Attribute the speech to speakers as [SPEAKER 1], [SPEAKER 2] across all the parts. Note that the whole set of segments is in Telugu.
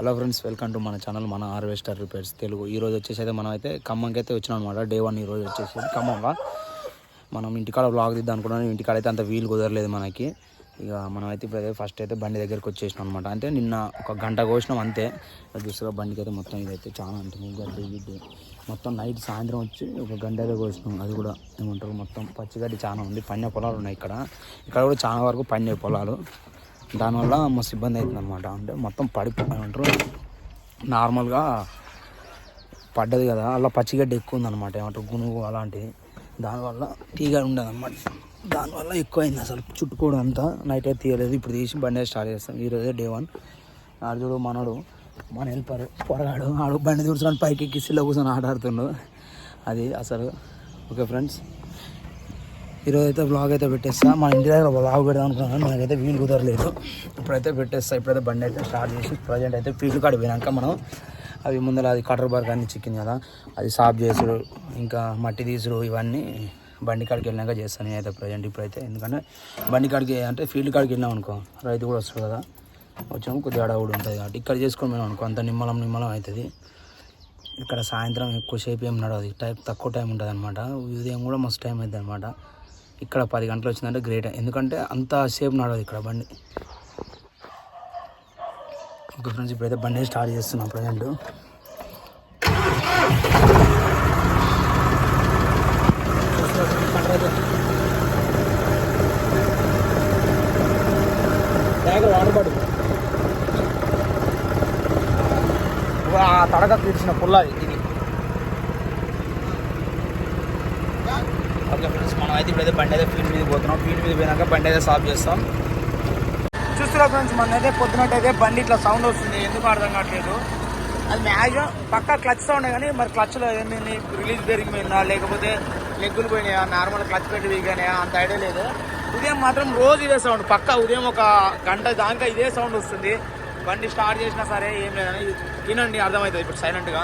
[SPEAKER 1] హలో ఫ్రెండ్స్ వెల్కమ్ టు మన ఛానల్ మన హార్వెస్టర్ రిపేర్స్ తెలుగు ఈ రోజు వచ్చేసి అయితే మనం అయితే ఖమ్మంకి అయితే వచ్చినాం అనమాట డే వన్ ఈ రోజు వచ్చేసి ఖమ్మంగా. మనం ఇంటికాడ బ్లాగ్ దిద్దాం అనుకున్నాం ఇంటికాడ అయితే అంత వీలు కుదరలేదు మనకి. ఇక మనం అయితే ఇప్పుడు ఫస్ట్ అయితే బండి దగ్గరికి వచ్చేసినాం అనమాట అంటే నిన్న ఒక గంట కోసినాం అంతే. చూసారా బండికి అయితే మొత్తం ఇదైతే చాలా అంటే గడ్డి మొత్తం నైట్ సాయంత్రం వచ్చి ఒక గంట అయితే కోసినాం. అది కూడా ఏమంటారు? మొత్తం పచ్చిగడ్డి చాలా ఉంది. పన్నె పొలాలు ఉన్నాయి ఇక్కడ. ఇక్కడ కూడా చాలా వరకు పన్నె పొలాలు. దానివల్ల మస్తు ఇబ్బంది అవుతుంది అనమాట అంటే మొత్తం పడిపోతామంటారు నార్మల్గా పడ్డది కదా అలా పచ్చిగడ్డ ఎక్కువ ఉందన్నమాట ఏమంటారు? గునుగు అలాంటివి దానివల్ల తీగ ఉండదు అనమాట దానివల్ల ఎక్కువైంది అసలు చుట్టుకోవడం అంతా. నైట్ అయితే తీయలేదు ఇప్పుడు తీసి బండి స్టార్ట్ చేస్తాం. ఈరోజే డే వన్. అర్జుడు మనడు మన హెల్పర్ పొరగాడు. ఆడు బండి దూర్చుకొని పైకి కిస్సిలో కూర్చొని ఆట అది అసలు. ఓకే ఫ్రెండ్స్ ఈరోజు అయితే బ్లాగ్ అయితే పెట్టేస్తా. మన ఇంటి దగ్గర బ్లాగ్ పెడదాం అనుకున్నాను. నాకైతే మనకైతే వీలు కుదరలేదు. ఇప్పుడైతే పెట్టేస్తా. ఇప్పుడైతే బండి అయితే స్టార్ట్ చేసి ప్రజెంట్ అయితే ఫీల్డ్ కాడ పోయినాక మనం అవి ముందర అది కటర్ బార్క్ కానీ చిక్కింది కదా అది సాఫ్ చేసుడు ఇంకా మట్టి తీసుడు ఇవన్నీ బండి కాడికి వెళ్ళినాక చేస్తాను నేనైతే ప్రజెంట్ ఇప్పుడైతే. ఎందుకంటే బండి కాడికి అంటే ఫీల్డ్ కాడికి వెళ్ళాం అనుకో రైతు కూడా వస్తుంది కదా వచ్చాము కొద్దిగా అడవుడు ఉంటుంది కాబట్టి ఇక్కడ చేసుకొని మేము అనుకో అంత నిమ్మలం నిమ్మలం అవుతుంది. ఇక్కడ సాయంత్రం ఎక్కువసేపు ఏం నడవదు. టైం తక్కువ టైం ఉంటుంది అనమాట ఉదయం కూడా మస్తు టైం అవుతుంది అనమాట ఇక్కడ పది గంటలు వచ్చిందంటే గ్రేట్ ఎందుకంటే అంత సేపు నడవదు ఇక్కడ బండి. ఓకే ఫ్రెండ్స్ ఇప్పుడైతే బండి స్టార్ట్ చేస్తున్నాం ప్రజెంట్. వాటర్ ఆ తడక తీర్చిన పుల్ల ఇది. ఓకే ఫ్రెండ్స్ మనం అయితే ఇప్పుడైతే బండి అయితే ఫీల్డ్ మీద పోతున్నాం. ఫీల్డ్ మీద పోయినాక బండి అయితే స్టాప్ చేస్తాం. చూస్తున్నా ఫ్రెండ్స్ మన అయితే పొద్దునట్టయితే బండి ఇట్లా సౌండ్ వస్తుంది ఎందుకు అర్థం కావట్లేదు. అది మ్యాక్సిమం పక్క క్లచ్ సౌండ్ కానీ మరి క్లచ్లో ఏమైంది రిలీజ్ పెరిగిపోయిందా? లేకపోతే లెగ్గులు పోయినాయా? నార్మల్ క్లచ్ పెట్టి దిగానాయా అంత ఐడియా లేదు. ఉదయం మాత్రం రోజు ఇదే సౌండ్ పక్క ఉదయం ఒక గంట దాకా ఇదే సౌండ్ వస్తుంది. బండి స్టార్ట్ చేసినా సరే ఏం లేదని వినండి అర్థమవుతుంది. ఇప్పుడు సైలెంట్గా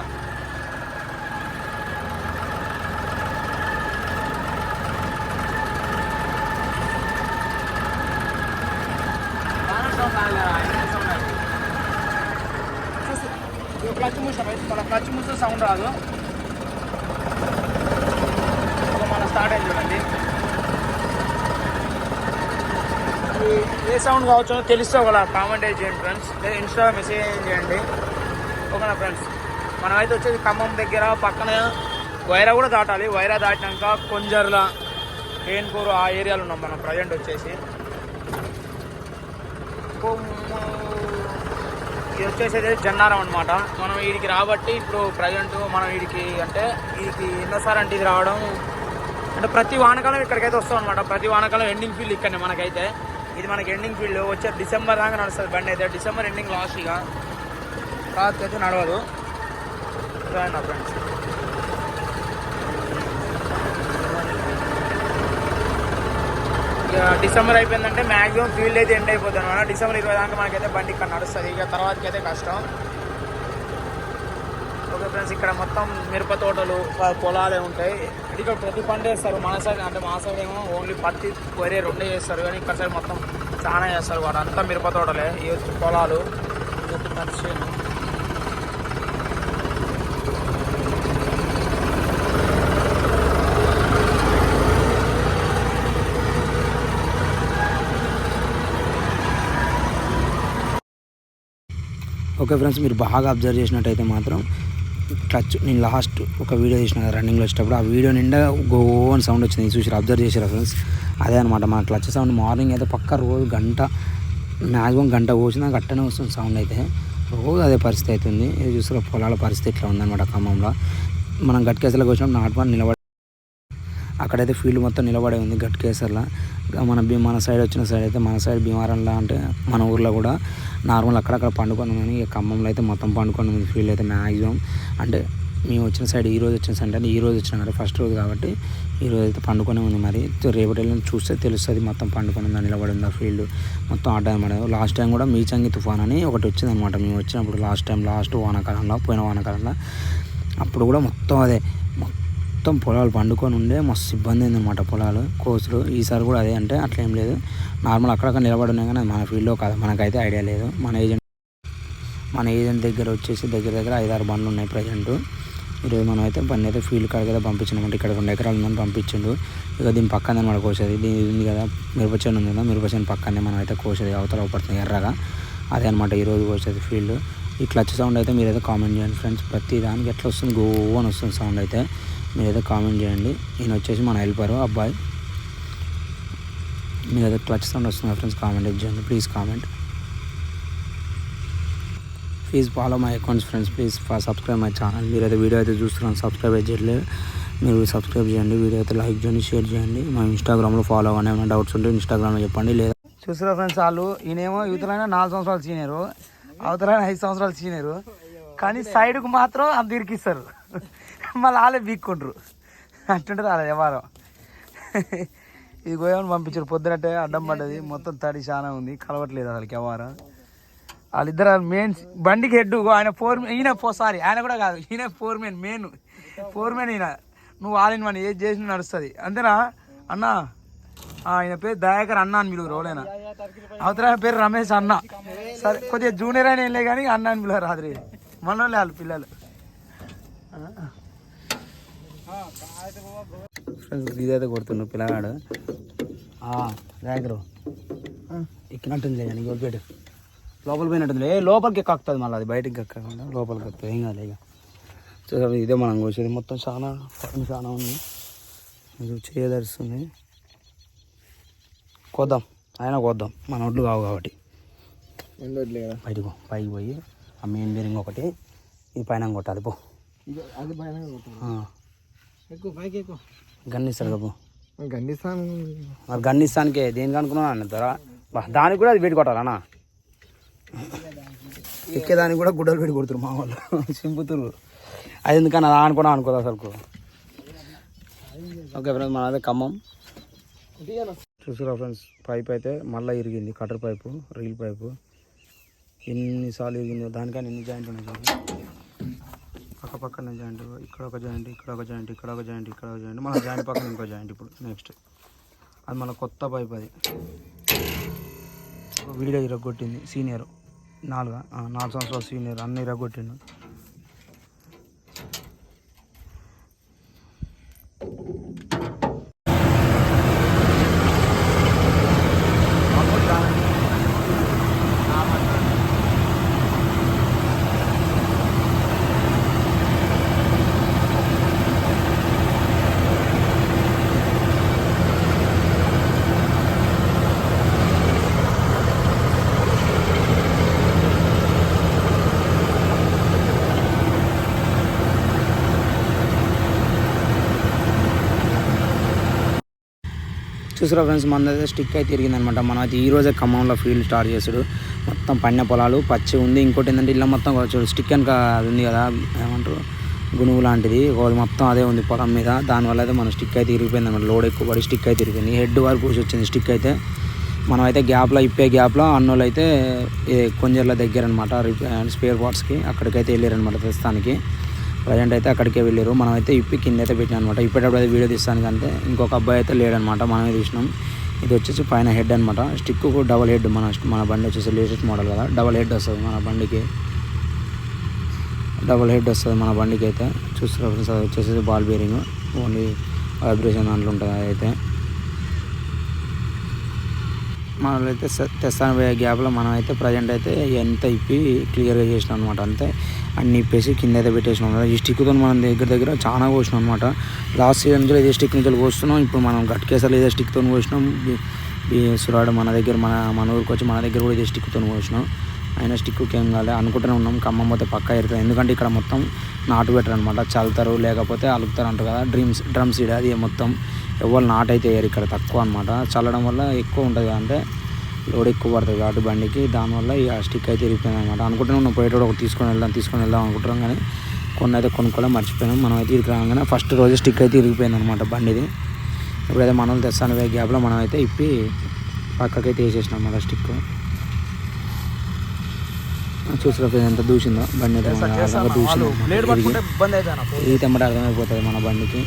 [SPEAKER 1] క్లచ్ మూసాం మన క్లచ్ మూస్తే సౌండ్ రాదు మన స్టార్ట్ అయింది చూడండి ఏ సౌండ్ కావచ్చో తెలిస్తే ఒకలా కామెంట్ చేయండి ఫ్రెండ్స్ లేదా ఇన్స్టా మెసేజ్ చేయండి ఓకేనా ఫ్రెండ్స్ మనమైతే వచ్చేది ఖమ్మం దగ్గర పక్కన వైరా కూడా దాటాలి వైరా దాటినాక కొంజర్ల ఏన్కూరు ఆ ఏరియాలో ఉన్నాం మనం ప్రజెంట్ వచ్చేసి ఇది వచ్చేసి జన్నారం అనమాట మనం వీడికి రాబట్టి ఇప్పుడు ప్రజెంట్ మనం వీడికి అంటే వీడికి ఎన్నోసారి అంటే ఇది రావడం అంటే ప్రతి వానకాలం ఇక్కడికైతే వస్తాం అనమాట ప్రతి వానకాలం ఎండింగ్ ఫీల్డ్ ఇక్కడనే మనకైతే. ఇది మనకి ఎండింగ్ ఫీల్డ్ వచ్చే డిసెంబర్ దాకా నడుస్తుంది బండి అయితే. డిసెంబర్ ఎండింగ్ లాస్ట్ ఇక. రాత్రి అయితే నడవదు. నా ఫ్రెండ్స్ డిసెంబర్ అయిపోయిందంటే మ్యాక్సిమం ఫీల్డ్ అయితే ఎండ్ అయిపోతుంది అనమాట డిసెంబర్ ఇరవై దాకా మనకైతే బండి ఇక్కడ నడుస్తుంది. ఇక తర్వాతకి అయితే కష్టం. ఓకే ఫ్రెండ్స్ ఇక్కడ మొత్తం మిరప తోటలు పొలాలే ఉంటాయి. ఇక్కడ ప్రతి పంట వేస్తారు మన సైడ్ అంటే మా సైడ్ ఏమో ఓన్లీ పత్తి వరే రెండే చేస్తారు. కానీ ఇక్కడ సైడ్ మొత్తం చాలా చేస్తారు వాడు. అంతా మిరప తోటలే. ఈ పొలాలు ఇదొక ఓకే ఫ్రెండ్స్ మీరు బాగా అబ్జర్వ్ చేసినట్టయితే మాత్రం క్లచ్ నేను లాస్ట్ ఒక వీడియో తీసిన రన్నింగ్లో వచ్చేటప్పుడు ఆ వీడియో నిండా గో అని సౌండ్ వచ్చింది. చూసి అబ్జర్వ్ చేసారా ఫ్రెండ్స్? అదే అనమాట మన క్లచ్ సౌండ్ మార్నింగ్ అయితే పక్క రోజు గంట మ్యాక్సిమం గంట పోసినా గట్టనే వస్తుంది సౌండ్ అయితే. రోజు అదే పరిస్థితి అవుతుంది. ఇది చూసారు పొలాల పరిస్థితి ఇట్లా ఉందన్నమాట ఖమ్మంలో. మనం గట్కేసలకు వచ్చినప్పుడు నాటుకొని నిలబడి అక్కడైతే ఫీల్డ్ మొత్తం నిలబడే ఉంది గట్కేసర్లా మన మన సైడ్ వచ్చిన సైడ్ అయితే మన సైడ్ భీమారంలో అంటే మన ఊర్లో కూడా నార్మల్ అక్కడక్కడ పండుకొని ఉంది ఖమ్మంలో అయితే మొత్తం పండుకొని ఉంది ఫీల్డ్ అయితే మ్యాక్సిమం అంటే మేము వచ్చిన సైడ్ ఈ రోజు వచ్చిన సైడ్ అంటే ఈ రోజు వచ్చిన కదా ఫస్ట్ రోజు కాబట్టి ఈ రోజు అయితే పండుకొని ఉంది మరి. రేపటి వెళ్ళి చూస్తే తెలుస్తుంది మొత్తం పండుకొని ఉందా నిలబడి ఉందా ఫీల్డ్ మొత్తం ఆట అనమాట లాస్ట్ టైం కూడా మీచంగి తుఫాన్ అని ఒకటి వచ్చింది అనమాట మేము వచ్చినప్పుడు లాస్ట్ టైం లాస్ట్ వానాకాలంలో పోయిన వానాకాలంలో. అప్పుడు కూడా మొత్తం అదే మొత్తం మొత్తం పొలాలు పండుకొని ఉండే మస్తు ఇబ్బంది అయిందనమాట పొలాలు కోసులు ఈసారి కూడా అదే అంటే అట్లా ఏం లేదు. నార్మల్ అక్కడక్కడ నిలబడి ఉన్నాయి కానీ మన ఫీల్డ్లో కాదు. మనకైతే ఐడియా లేదు. మన ఏజెంట్ మన ఏజెంట్ దగ్గర వచ్చేసి దగ్గర దగ్గర ఐదారు బండ్లు ఉన్నాయి ప్రజెంట్. ఈరోజు మనం అయితే బండి అయితే ఫీల్డ్ కాడికి అయితే పంపించినామంటే. ఇక్కడ రెండు ఎకరాలు ఉందని పంపించిండు. ఇక దీని పక్కనే మనం కోసేది. దీని ఉంది కదా మిరపచేను ఉంది కదా మిరపచేను పక్కనే మనం అయితే కోసేది. అవతల పడుతుంది ఎర్రగా. అదే అనమాట ఈరోజు కోసేది ఫీల్డ్ ఈ క్లచ్ సౌండ్ అయితే మీరైతే కామెంట్ చేయండి ఫ్రెండ్స్. ప్రతి దానికి ఎట్లా వస్తుంది? గో అని వస్తుంది సౌండ్ అయితే. మీరైతే కామెంట్ చేయండి. ఈయన వచ్చేసి మన హెల్పరు అబ్బాయి. మీరైతే క్లచ్ సౌండ్ వస్తుంది ఫ్రెండ్స్ కామెంట్ చేయండి please comment. Please follow my accounts friends please subscribe my channel. మీరు అయితే వీడియో అయితే చూస్తున్నాను సబ్స్క్రైబ్ చేయట్లేదు. మీరు సబ్స్క్రైబ్ చేయండి వీడియో అయితే లైక్ చేయండి షేర్ చేయండి. మా ఇన్స్టాగ్రామ్లో ఫాలో అవ్వండి ఏమైనా డౌట్స్ ఉంటే ఇన్స్టాగ్రామ్లో చెప్పండి. లేదా చూసారా ఫ్రెండ్స్ వాళ్ళు ఈయనేమో యువతలైనా నాలుగు సంవత్సరాలు సీనియరు అవతలైన ఐదు సంవత్సరాలు సీనియరు కానీ సైడ్కు మాత్రం అంత ఇరికిస్తారు. మళ్ళీ వాళ్ళే బీక్కుంటారు అట్టుంటుంది వాళ్ళ వ్యవహారం. ఇది గోయమని పంపించారు? పొద్దునట్టే అడ్డం పడ్డది. మొత్తం తడి చాలా ఉంది. కలవట్లేదు అసలు వ్యవహారం. వాళ్ళిద్దరు మెయిన్ బండికి హెడ్ ఆయన ఫోర్ ఈయన ఫో సారీ ఆయన కూడా కాదు. ఈయన four main main four main ఈయన. నువ్వు వాళ్ళని మన ఏది చేసినా నడుస్తుంది. అంతేనా? అన్న ఆయన పేరు దయాకర్ అన్న అని పిలువురు ఓలేనా అవతల పేరు రమేష్ అన్న. సరే కొద్దిగా జూనియర్ అయిన వెళ్ళే కానీ అన్న అని పిలవరు రాత్రి. మన వాళ్ళు పిల్లలు. ఇదైతే కొడుతున్నావు పిల్లగాడు. దయాకరు ఎక్కినట్టుంది నీకు పెట్టు లోపల పోయినట్టుంది. ఏ లోపలికి ఎక్కస్తుంది మళ్ళీ అది? బయటకి ఎక్కకుండా లోపలికి ఎక్కుతుంది ఏం కాదు ఇక. చూసారు ఇదే మనం కోసేది మొత్తం చాలా చాలా ఉంది. ఇది చేయదరుస్తుంది కోద్దాం. అయినా కోద్దాం. మన ఒడ్లు కావు కాబట్టి. బయటకు పైకి పోయి ఆ మెయిన్ బేరింగ్ ఒకటి ఈ పైన కొట్టాలి పో.
[SPEAKER 2] అది పైన
[SPEAKER 1] ఆ.
[SPEAKER 2] ఎక్కువ పైకి ఎక్కువ.
[SPEAKER 1] గన్ మరి గన్ ఇస్తానికే దేనికి అనుకున్నాను అన్న ధర దానికి కూడా అది పెట్టి కొట్టాలనా ఎక్కేదానికి కూడా గుడ్డలు పెట్టి కొడుతురు మా వాళ్ళు. చింపుతురు అది ఎందుకని అది అనుకున్నా అనుకోదు అసలు ఓకే ఫ్రెండ్స్ మన అదే ఖమ్మం. చూసారా ఫ్రెండ్స్ పైప్ అయితే మళ్ళీ ఇరిగింది కటర్ పైపు రీల్ పైపు. ఎన్నిసార్లు ఇరిగిందో దానికని ఎన్ని జాయింట్ ఉన్నాయి పక్క పక్కన జాయింట్ ఇక్కడ ఒక జాయింట్ ఇక్కడ ఒక జాయింట్ ఇక్కడ ఒక జాయింట్ ఇక్కడ ఒక జాయింట్ మన జాయింట్ పక్కన ఇంకో జాయింట్ ఇప్పుడు నెక్స్ట్ అది మన కొత్త పైప్ అది. వీడియో ఇరగొట్టింది సీనియర్ నాలుగు నాలుగు సంవత్సరాల సీనియర్ అన్ని ఇరగొట్టిండు. చూసారా ఫ్రెండ్స్ మన అయితే స్టిక్ అయితే తిరిగిందనమాట మనం అయితే ఈ రోజే ఖమ్మంలో ఫీల్డ్ స్టార్ట్ చేసాడు మొత్తం పండిన పొలాలు పచ్చి ఉంది. ఇంకోటి ఏంటంటే ఇల్లు మొత్తం చూడు స్టిక్ వెనక అది ఉంది కదా ఏమంటారు గునుగు లాంటిది. మొత్తం అదే ఉంది పొలం మీద. దానివల్ల అయితే మన స్టిక్ అయితే ఇరిగిపోయింది అనమాట లోడ్ ఎక్కువ పడి స్టిక్ అయితే ఇరిగిపోయింది హెడ్ వరకు కూర్చి వచ్చింది స్టిక్ అయితే. మనం అయితే గ్యాప్లో ఇప్పే గ్యాప్లో అన్నోళ్ళు అయితే కొంజర్ల దగ్గర అనమాట. స్పేర్ పార్ట్స్కి అక్కడికైతే వెళ్ళారనమాట ప్రస్తుతానికి. ప్రజెంట్ అయితే అక్కడికే వెళ్ళారు. మనం అయితే ఇప్పి కింద అయితే పెట్టినాం అనమాట ఇప్పేటప్పుడు అయితే వీడియో తీస్తానికి అంతే. ఇంకొక అబ్బాయి అయితే లేడనమాట మనమే తీసినాం. ఇది వచ్చేసి పైన హెడ్ అనమాట స్టిక్ డబల్ హెడ్ మన మన బండి వచ్చేసి లేటెస్ట్ మోడల్ కదా. డబల్ హెడ్ వస్తుంది మన బండికి. డబల్ హెడ్ వస్తుంది మన బండికి అయితే. చూస్తున్నారు ఫ్రెండ్స్ అది వచ్చేసి బాల్ బేరింగ్. ఓన్లీ వైబ్రేషన్ దాంట్లో ఉంటుంది అయితే. మనం అయితే తెస్తాను పోయే గ్యాప్లో మనం అయితే ప్రజెంట్ అయితే ఎంత ఇప్పి క్లియర్గా చేసినాం అనమాట అంతే. అన్ని ఇప్పేసి కింద అయితే పెట్టేసినాం అనమాట ఈ స్టిక్తో మనం దగ్గర దగ్గర చాలా కోసినాం అనమాట లాస్ట్ సీజన్ నుంచి ఇదే స్టిక్ నుంచి కోస్తున్నాం. ఇప్పుడు మనం గట్కేసాలు ఇదే స్టిక్తో కోసినాం. ఈ- సురాడు మన దగ్గర మన మన ఊరికి వచ్చి మన దగ్గర కూడా ఇదే స్టిక్తో కోసినాం. అయినా స్టిక్ ఏం కాలే. అనుకుంటూనే ఉన్నాం. ఖమ్మం పోతే పక్కా ఎరుతుంది ఎందుకంటే ఇక్కడ మొత్తం నాటు పెట్టరు అనమాట చల్లుతారు లేకపోతే అలుపుతారు అంటారు కదా. డ్రీమ్స్ డ్రమ్స్ ఇడ అది మొత్తం. ఎవరు నాటు అయితే వేయరు ఇక్కడ తక్కువ అనమాట చల్లడం వల్ల ఎక్కువ ఉంటుంది అంటే లోడ్ ఎక్కువ పడుతుంది కాబట్టి బండికి. దానివల్ల ఈ స్టిక్ అయితే ఇరిగిపోయింది అనమాట అనుకుంటున్నాం నువ్వు పోయేటోడు ఒకటి తీసుకొని వెళ్దాం తీసుకొని వెళ్దాం అనుకుంటున్నాం కానీ కొన్ని అయితే కొనుక్కోవడం మర్చిపోయినాం. మనం అయితే ఇరికి రాగానే ఫస్ట్ రోజు స్టిక్ అయితే ఇరిగిపోయింది అనమాట బండిది. ఇప్పుడైతే మనం తెస్తాను గ్యాప్లో మనం అయితే ఇప్పి పక్కకైతే వేసేసినాం అన్నమాట స్టిక్. చూసినప్పుడు ఎంత దూసిందో బండి అయితే దూసింది అన్నమాట. ఇరిగి- ఇది తెమ్మట అర్థమైపోతుంది మన బండికి.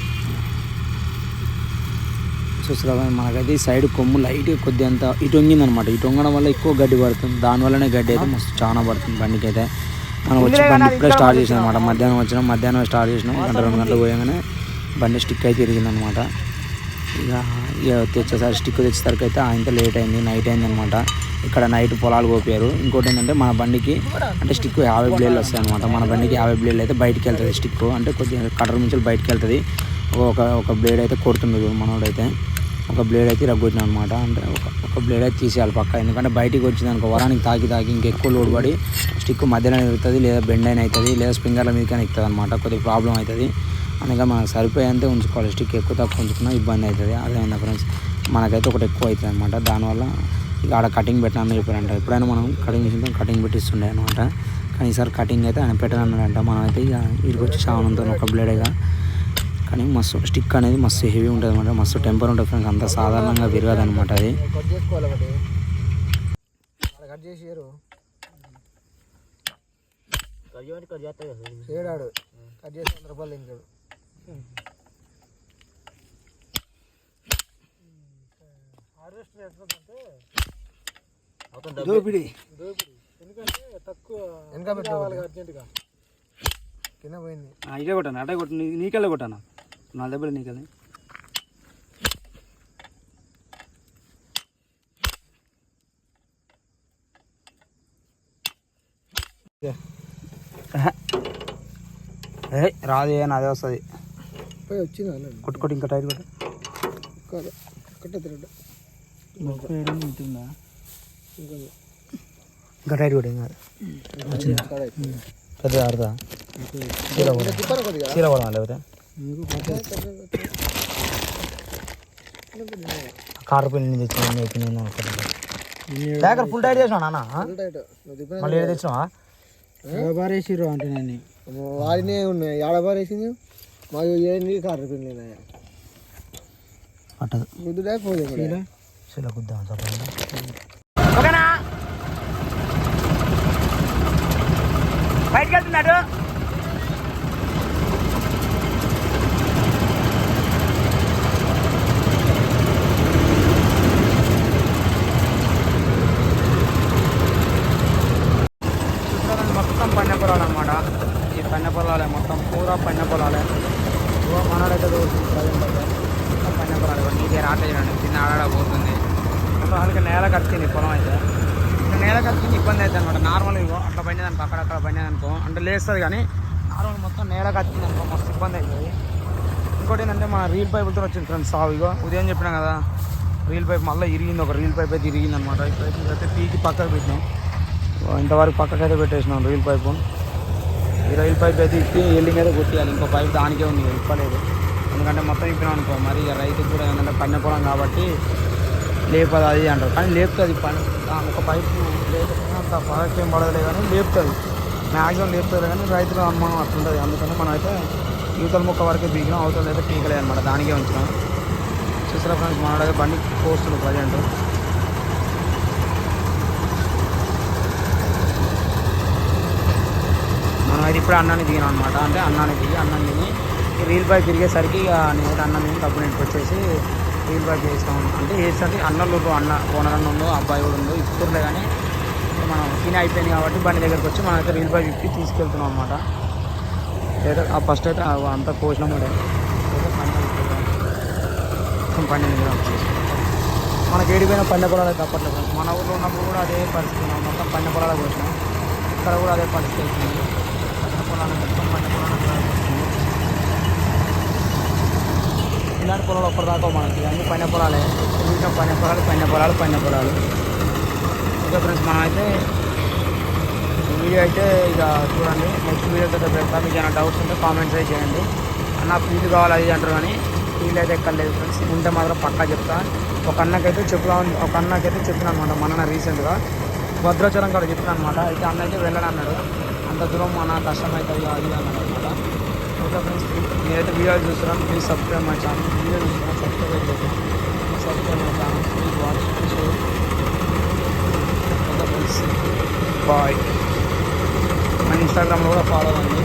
[SPEAKER 1] చూసుకోవాలి మనకైతే ఈ సైడ్ కొమ్ము లైట్ కొద్ది అంత ఇటు వంగింది అనమాట ఇటు వంగడం వల్ల ఎక్కువ గడ్డి పడుతుంది. దానివల్లనే గడ్డి అయితే మస్తు చాలా పడుతుంది బండికి అయితే మనం వచ్చి బండి ఇప్పుడే స్టార్ట్ చేసినాం అనమాట మధ్యాహ్నం వచ్చినాం. మధ్యాహ్నం స్టార్ట్ చేసినాం. గంట రెండు గంటలు పోయాగానే బండి స్టిక్ అయితే తిరిగింది అనమాట ఇక ఇక తెచ్చేసరికి స్టిక్ తెచ్చేసరికి అయితే ఆయనతో లేట్ అయింది. నైట్ అయింది అనమాట ఇక్కడ నైట్ పొలాలు పోపారు ఇంకోటి ఏంటంటే మన బండికి అంటే స్టిక్ యాభై బ్లేడ్లు వస్తాయి అనమాట మన బండికి యాభై బ్లేడ్లు అయితే బయటికి వెళ్తుంది స్టిక్ అంటే కొద్దిగా కటర్ నుంచి బయటికి వెళ్తుంది. ఒక ఒక బ్లేడ్ అయితే కొడుతుండదు మనోడైతే. ఒక బ్లేడ్ అయితే రగ్గొచ్చిన అనమాట అంటే ఒక ఒక బ్లేడ్ అయితే తీసేయాలి పక్క. ఎందుకంటే బయటికి వచ్చింది అనుకో వరానికి తాకి తాకి ఇంకెక్కువ లోడ్ పడి స్టిక్ మధ్యలో ఎగురుతుంది లేదా బెండ్ అయిన అవుతుంది లేదా స్ప్రింగర్ల మీదకైనా ఎక్కుతుంది అనమాట కొద్దిగా ప్రాబ్లం అవుతుంది అందుకే మనకు సరిపోయేంతే ఉంచుకోవాలి. స్టిక్ ఎక్కువ తక్కువ ఉంచుకున్నా ఇబ్బంది అవుతుంది అదేమైనా ఫ్రెండ్స్ మనకైతే ఒకటి ఎక్కువ అవుతుంది అనమాట దానివల్ల ఇక ఆడ కటింగ్ పెట్టాలని చెప్పారంట. ఎప్పుడైనా మనం కటింగ్ చేసిన కటింగ్ పెట్టిస్తుండే అనమాట కానీ ఈసారి కటింగ్ అయితే ఆయన పెట్టనన్నాడంట. మనం అయితే ఇక ఇక్కడికి వచ్చి సామానంతో ఒక బ్లేడేగా కానీ మస్తు స్టిక్ అనేది మస్తు హెవీ ఉంటుంది అనమాట మస్తు టెంపర్ ఉంటుంది ఫ్రెండ్స్. అంత సాధారణంగా విరగదు అనమాట అది.
[SPEAKER 2] కట్ చేసుకోవాలి ఒకటి ఆడ కట్ చేసారు చేయడాడు కట్ చేసి వంద రూపాయలు ఇంకాడు
[SPEAKER 1] దోపిడి.
[SPEAKER 2] ఎందుకంటే తక్కువ వెనక పెట్టాలి అర్జెంటుగా. కింద పోయింది.
[SPEAKER 1] ఇదే కొట్టాను అటే కొట్టు నీకెళ్ళే కొట్టాను? నా దెబ్బలు నీకెళ్ళి ఏ రాదు ఏ నాదే వస్తుంది.
[SPEAKER 2] వచ్చింది అన్న
[SPEAKER 1] కొట్టు కొట్టు ఇంకా టైర్ కొట్టు.
[SPEAKER 2] కాదు
[SPEAKER 1] ఉంటుందా?
[SPEAKER 2] ఇంకా
[SPEAKER 1] ఇంకా టైర్ కొట్టు ఇంకా పెద్ద ఆడదా చీర కొడదాం లేకపోతే? కార్ పెళ్ళి తెచ్చిన అయిపోయింది దగ్గర ఫుల్ టైట్. చేసినా నాన్న మళ్ళీ ఏడు తెచ్చినావా?
[SPEAKER 2] బారేసిరు అంటే నేను వాడినే ఉన్నాయి ఏడబారేసింది మాకు ఏంది కారు పిల్లలు
[SPEAKER 1] పట్టదు.
[SPEAKER 2] గుద్దుడే పోదు
[SPEAKER 1] బయటకు వెళ్తున్నాడు మొత్తం పన్నె పొలాలు అనమాట ఈ పన్నె పొలాలే మొత్తం పూరా పన్నె పొలాలే ఓ మనోడైతే దూరుతుంది ప్రజెంట్ అయితే మొత్తం పన్నె పొలాలు ఇవ్వండి నీకే రాట్లేదు చూడండి చిన్న ఆడాడ పోతుంది మొత్తం వాళ్ళకి నేల కట్టింది పొలం అయితే ఇంకా నేల ఇబ్బంది అవుతుంది అనమాట నార్మల్ ఇగో అట్లా పడినది అనుకో అక్కడక్కడ పడినది అనుకో అంటే లేస్తుంది కానీ నార్మల్ మొత్తం నేల కట్టింది అనుకో మస్తు ఇబ్బంది అవుతుంది. ఇంకోటి ఏంటంటే మన రీల్ పైపులతో వచ్చింది ఫ్రెండ్స్ సావు ఇగో. ఉదయం చెప్పినా కదా రీల్ పైప్ మళ్ళీ ఇరిగింది ఒక రీల్ పైప్ అయితే ఇరిగింది అనమాట పైపు అయితే పీకి పక్కకు పెట్టినాం. ఇంతవరకు పక్కకైతే పెట్టేసినాం రీల్ పైపు ఈ రైల్ పైప్ అయితే ఇప్పి ఎల్లింగ్ అయితే కొట్టేయాలి. ఇంకో పైప్ దానికే ఉంది ఇప్పలేదు. ఎందుకంటే మొత్తం ఇప్పినాం అనుకో మరి ఇక రైతుకు కూడా ఏంటంటే పన్నె పొలం కాబట్టి లేపదు అది అంటారు. కానీ లేపుతుంది పని. ఒక పైపు లేకపోతే అంత పడకేం పడదులే కానీ లేపుతుంది. మ్యాక్సిమం లేపుతుంది కానీ రైతుల అనుమానం అట్లుంటుంది. అందుకని మనం అయితే యువతల మొక్క వరకే బీగినాం అవతల అయితే పీకలే అనమాట దానికే ఉంచినాం చూసారా ఫ్రెండ్స్ మనోడైతే బండి పోస్తుంది ప్రజెంట్. మనం అయితే ఇప్పుడు అన్నాన్ని దిగినాం అనమాట అంటే అన్నాన్ని దిగి అన్నం తిని రీల్ పై తిరిగేసరికి ఇక నేను అన్నం తిని డబ్బు నేను వచ్చేసి రీల్ బ్యాక్ చేస్తాం. అంటే వేసరికి అన్నలు అన్న ఓనర్ అన్న ఉందో అబ్బాయి కూడా ఉందో ఇప్పుడులే కానీ మనం తిని అయిపోయింది కాబట్టి బండి దగ్గరికి వచ్చి మనం అయితే రీల్ బ్యాక్ ఇప్పి తీసుకెళ్తున్నాం అనమాట లేదా ఆ ఫస్ట్ అయితే అంతా కోసినాం కూడా పని మనకి ఏడిపోయిన పన్నె పొలాలు తప్పట్లేదు మన ఊళ్ళో ఉన్నప్పుడు కూడా అదే పరిస్థితి ఉన్నాం. మొత్తం పన్నె పొలాలు కోసినాం. ఇక్కడ కూడా అదే పరిస్థితి అవుతుంది పన్నె పొలాలు మొత్తం పన్నె పొలాలు కోసినాం. ఇలాంటి పొలాలు ఒక్కరిదాకా మనకి. అన్ని పైన పొలాలే. ఇంకా పైన పొలాలు పైన పొలాలు పైన పొలాలు. ఓకే ఫ్రెండ్స్ మనం అయితే వీడియో అయితే ఇక చూడండి. నెక్స్ట్ వీడియో అయితే పెడతా. మీకు ఏమైనా డౌట్స్ ఉంటే కామెంట్స్ అయితే చేయండి. అన్న ఫీల్ కావాలి అది అంటారు కానీ ఫీల్ అయితే ఎక్కర్లేదు ఫ్రెండ్స్. ఉంటే మాత్రం పక్కా చెప్తా. ఒక అన్నకైతే చెప్పుదాం ఒక అన్నకైతే చెప్పిన అనమాట మన రీసెంట్గా. భద్రాచలం కూడా చెప్పిన అనమాట అయితే అన్న అయితే వెళ్ళడం అన్నాడు అంత దూరం మన కష్టం అవుతుంది అది అన్నాడు అనమాట ఓకే ఫ్రెండ్స్ నేనైతే వీడియో చూస్తున్నాను please subscribe my channel video చూస్తున్నాను సబ్స్క్రైబ్ అయితే subscribe my channel please watch share okay friends bye మన ఇన్స్టాగ్రామ్లో కూడా ఫాలో అవ్వండి